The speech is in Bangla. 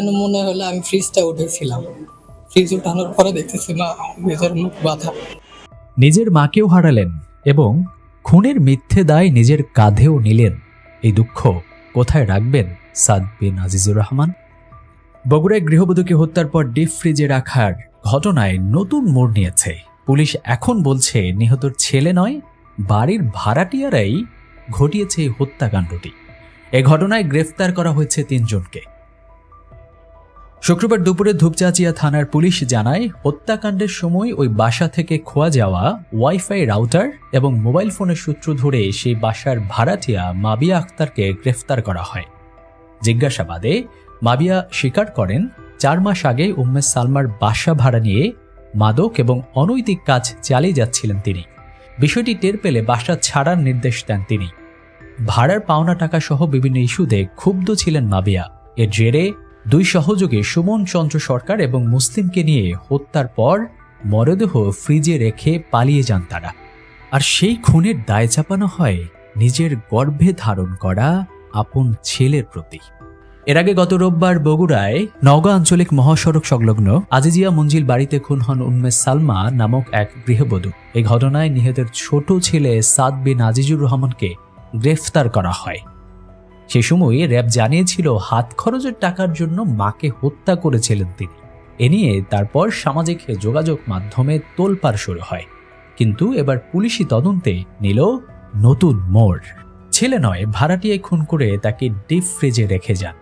মনে হলো আমি ফ্রিজটা উঠেছিলাম। ফ্রিজ উঠানোর পরে দেখতেছি মা ভেতর মুখ বাঁধা। নিজের মাকেও হারালেন এবং খুনের মিথ্যে দায় নিজের কাঁধেও নিলেন। এই দুঃখ কোথায় রাখবেন সাদ বিন আজিজুর রহমান? বগুড়ায় গৃহবধূকে হত্যার পর ডিপ ফ্রিজে রাখার ঘটনায় নতুন মোড় নিয়েছে। পুলিশ এখন বলছে, নিহতর ছেলে নয়, বাড়ির ভাড়াটিয়ারাই ঘটিয়েছে এই হত্যাকাণ্ডটি। এ ঘটনায় গ্রেফতার করা হয়েছে তিনজনকে। শুক্রবার দুপুরে ধূপচাচিয়া থানার পুলিশ জানায়, হত্যাকাণ্ডের সময় ওই বাসা থেকে খোয়া যাওয়া ওয়াইফাই রাউটার এবং মোবাইল ফোনের সূত্র ধরে সেই বাসার ভাড়াটিয়া মাবিয়া আক্তারকে গ্রেফতার করা হয়। জিজ্ঞাসাবাদে মাবিয়া স্বীকার করেন, চার মাস আগে উম্মে সালমার বাসা ভাড়া নিয়ে মাদক এবং অনৈতিক কাজ চালিয়ে যাচ্ছিলেন তিনি। বিষয়টি টের পেলে বাসা ছাড়ার নির্দেশ দেন তিনি। ভাড়ার পাওনা টাকা সহ বিভিন্ন ইস্যুতে ক্ষুব্ধ ছিলেন মাবিয়া। এর জেরে দুই সহযোগে সুমন চন্দ্র সরকার এবং মুসলিমকে নিয়ে হত্যার পর মরদেহ ফ্রিজে রেখে পালিয়ে যান তারা। আর সেই খুনের দায় চাপানো হয় নিজের গর্ভে ধারণ করা আপন ছেলের প্রতি। এর আগে গত রোববার বগুড়ায় নওগাঁ আঞ্চলিক মহাসড়ক সংলগ্ন আজিজিয়া মঞ্জিল বাড়িতে খুন হন উন্মে সালমা নামক এক গৃহবধূ। এই ঘটনায় নিহতের ছোট ছেলে সাদ বিন আজিজুর রহমানকে গ্রেফতার করা হয়। সে সময় র্যাব জানিয়েছিল হাত খরচের টাকার জন্য মাকে হত্যা করেছিলেন তিনি। এ নিয়ে তারপর সামাজিক যোগাযোগ মাধ্যমে তোলপাড় শুরু হয়। কিন্তু এবার পুলিশি তদন্তে নিল নতুন মোড়। ছেলে নয় ভাড়াটিয়ায় খুন করে তাকে ডিপ ফ্রিজে রেখে যান।